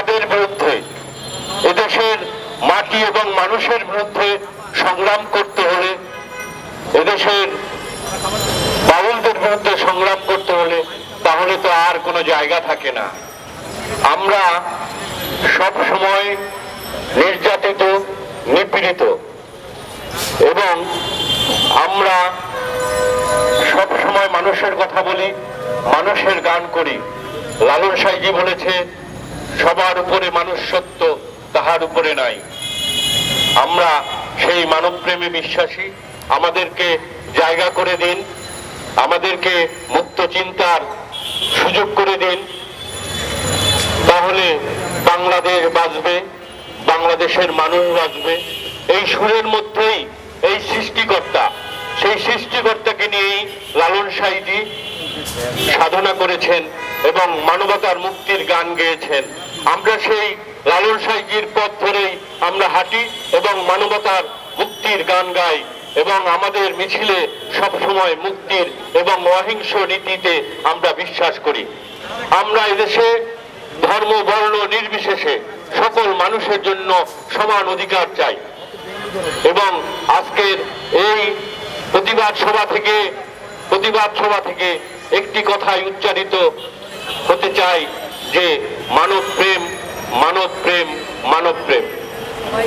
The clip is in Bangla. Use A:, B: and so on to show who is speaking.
A: বিরুদ্ধে? এদেশের মাটি এবং মানুষের বিরুদ্ধে সংগ্রাম করতে হলে, এদেশের বাউলদের বিরুদ্ধে সংগ্রাম করতে হলে তাহলে তো আর কোনো জায়গা থাকে না। আমরা সব সময় নির্যাতিত, নিপীড়িত এবং আমরা সব সময় মানুষের কথা বলি, মানুষের গান করি। লালন সাইজি বলেছে সবার উপরে মানুষ সত্য, তাহার উপরে নাই। আমরা সেই মানবপ্রেমে বিশ্বাসী, আমাদেরকে জায়গা করে দিন, আমাদেরকে মুক্ত চিন্তার সুযোগ করে দিন। তাহলে বাংলাদেশ বাঁচবে, বাংলাদেশের মানুষ বাঁচবে। এই সুরের মধ্যেই এই সৃষ্টিকর্তা, সেই সৃষ্টিকর্তাকে নিয়েই লালন সাইজি সাধনা করেছেন এবং মানবতার মুক্তির গান গেয়েছেন। আমরা সেই লালন সাইজির পথ ধরেই আমরা হাঁটি এবং মানবতার মুক্তির গান গাই এবং আমাদের মিছিলে সব সময় মুক্তির এবং অহিংস নীতিতে আমরা বিশ্বাস করি। আমরা এদেশে ধর্ম, বর্ণ নির্বিশেষে সকল মানুষের জন্য সমান অধিকার চাই এবং আজকের এই প্রতিবাদ সভা থেকে, প্রতিবাদ সভা থেকে একটি কথাই উচ্চারিত হতে চাই। যে মানব প্রেম মানব প্রেম মানব প্রেম।